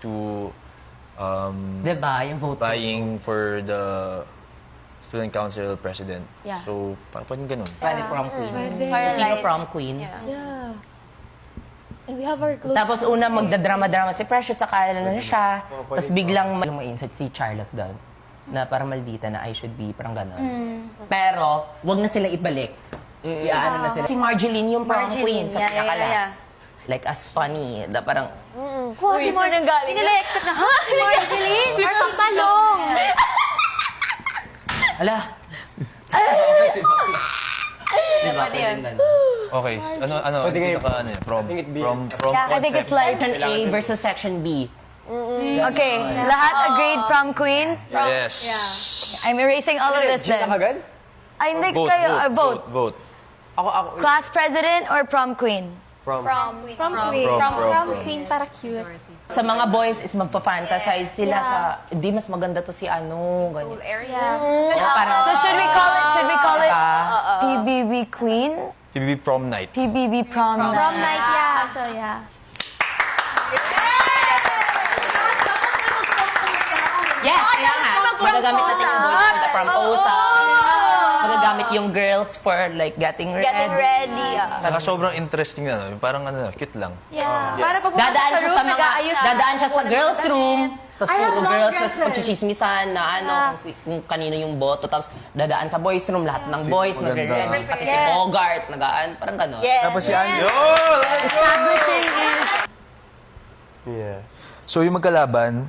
to um, Diba? Yung vote. vying for the student council president. Yeah. So, parang pwedeng ganun. Pwede prom queen. Para Sino like- prom queen? Yeah. And we have our close Tapos una magdadrama-drama si Precious, akala na siya. Tapos biglang may insert si Charlotte doon na parang maldita na I should be, parang gano'n. Pero, wag na sila ibalik. Iaano na sila. Si Marjeline yung prom Marjeline, queen sa yeah, yeah, pinakalas. yeah, Like, as funny. Na parang, Kuha si Marjeline. Hindi nila expect na, ha? Si Marjeline? Arsang talong! ala. diba? Pwede yun. Okay, s- ano, ano, Pwede ano, ngayon. ano, yun? Prom, I think it be- prom, prom Yeah, I think concept. it's like, Section A versus Section B. okay, lahat agreed prom queen. Yes. I'm erasing all of this Jeep lang then. agad? Ay, hindi Vote, kayo, vote, uh, vote. vote, vote. Ako, ako. Class president or prom queen? Prom. Prom queen. Prom queen. Prom, Prom, prom prom queen. queen para cute. Sa mga boys is magpa-fantasize sila sa, hindi mas maganda to si ano, ganyan. Yeah. Oh, parang, So should we call it, should we call it Diba? PBB queen? PBB prom night. PBB prom Prom night. night, yeah. So, yeah. Yes, kaya nga. Magagamit natin yung boys from the prom OSA. Magagamit yung girls for like getting ready. Getting ready. ah. Saka sobrang interesting na, no? Parang ano, cute lang. Yeah. Para pag pumunta Dadaan sa siya room, sa mga, nag-aayos na. dadaan siya sa girls room. Tapos I have puro long girls, dresses. tapos pagchichismisan na ano, kung, si, kung kanino yung boto. Tapos dadaan sa boys room, lahat ng boys maganda. nagre-ready. Pati si Yes. Bogart, nagaan, parang gano'n. Yes. Tapos si Andy. Yo! Let's go! Establishing is Yeah. So yung magkalaban,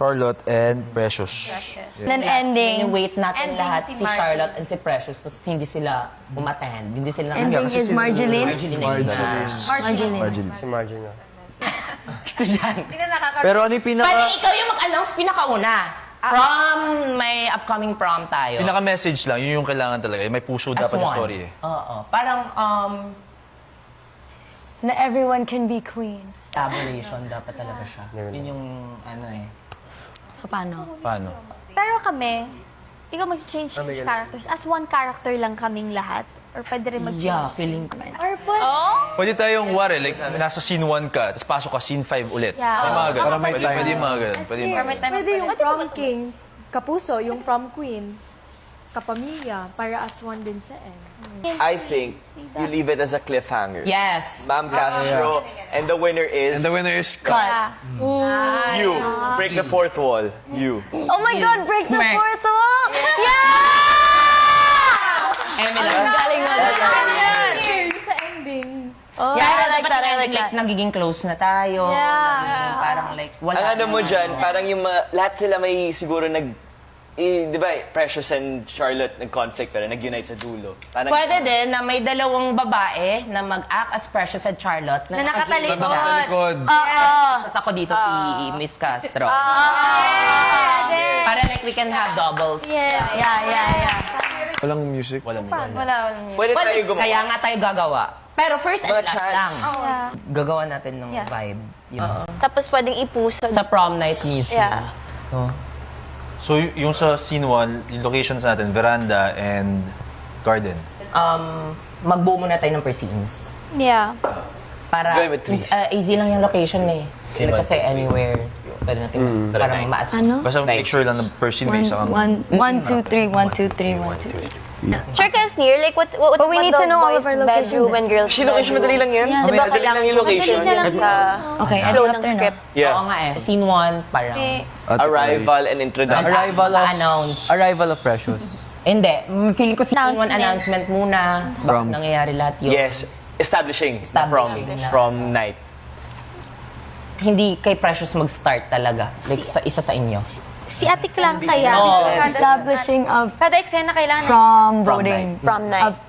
Charlotte and Precious. then ending. wait natin Ending lahat si si, Margie. Charlotte and si Precious, tapos hindi sila umattend, hindi sila Ending kasi is si- Marjeline. Marjeline. Marjeline. Marjeline. Marjeline. Si Margie nga. Pero ano yung Pwede pinaka, ikaw yung mag-announce pinakauna. Prom, may upcoming prom tayo. pinaka-message lang, yun yung kailangan talaga. May puso As dapat yung one. story eh. Oo. Parang, um, Na everyone can be queen. tabulation dapat talaga siya. Yun yung, ano eh. So paano? Paano? Pero kami, ikaw mag-change change characters. As one character lang kaming lahat? Or pwede rin mag-change? Yeah, feeling ko. Or put... Oh? Pwede tayong wari, like, nasa scene 1 ka, tapos pasok ka scene 5 ulit. Yeah. May mga ganun. Para may Pwede, time. pwede yung mga ganun. Pwede yung mga ganun. Pwede yung prom king, kapuso, yung prom queen, kapamilya, para as one din sa end. I think you leave it as a cliffhanger. Yes. Ma'am Castro, and the winner is And the winner is Cut. Yeah. you. Break the fourth wall. You. Oh my God, break the fourth wall! Yeah! Emily. Ang galing mo. Here, sa ending. Yeah, I like that, I like like, that. nagiging close na tayo. Yeah. Parang like, wala Ang ano na. mo dyan, parang yung mga, lahat sila may siguro nag, eh, di ba, Precious and Charlotte nag-conflict pero nag-unite sa dulo. Parang, Pwede din na may dalawang babae na mag-act as Precious and Charlotte na, Na nakatalikod. nakagilid. Nakatalikod. Oo. Tapos ako dito si Miss Castro. Yes. Para like we can have doubles. Yes. Yeah, yeah, yeah. Walang music. Walang music. Wala, walang yun. pwede tayo Pwede, gumawa. kaya nga tayo gagawa. Pero first and Mga last chance. lang. Yeah. Gagawa natin ng Yeah. vibe. Yun. Tapos pwedeng ipuso. Sa prom night mismo. Yeah. Oh. So y- yung sa scene 1, yung locations natin, veranda and garden. Um, magbuo muna tayo ng per scenes. Yeah. Para, Gawin with trees. uh, easy lang yung location eh. Same kasi anywhere, pwede natin para maas. Ano? Basta make sure lang na per scene may One, isa kang... one, one, two, three, one, two, three, one, two, three. Circle is near. Like, what, what, But we what need the to know all of boys' our location bedroom then. and girls' Actually, location madali lang yan. Yeah. Di ba Madali lang yung location. Madali na lang sa Okay, I flow do ng after script. Oo Yeah. nga eh. Scene 1, parang Okay. Arrival and introduction. Arrival of, announce. arrival of Precious. Hindi. mm, Feeling ko scene 1 Announcement. announcement muna. Bakit Prom. nangyayari lahat yun. Yes. Establishing. the Prom, Establishing na. prom night. Hindi kay Precious mag-start talaga. Like sa isa sa inyo. Si Atik lang kaya. Kada- Establishing of Kada eksena kailangan Prom voting. Prom night. Of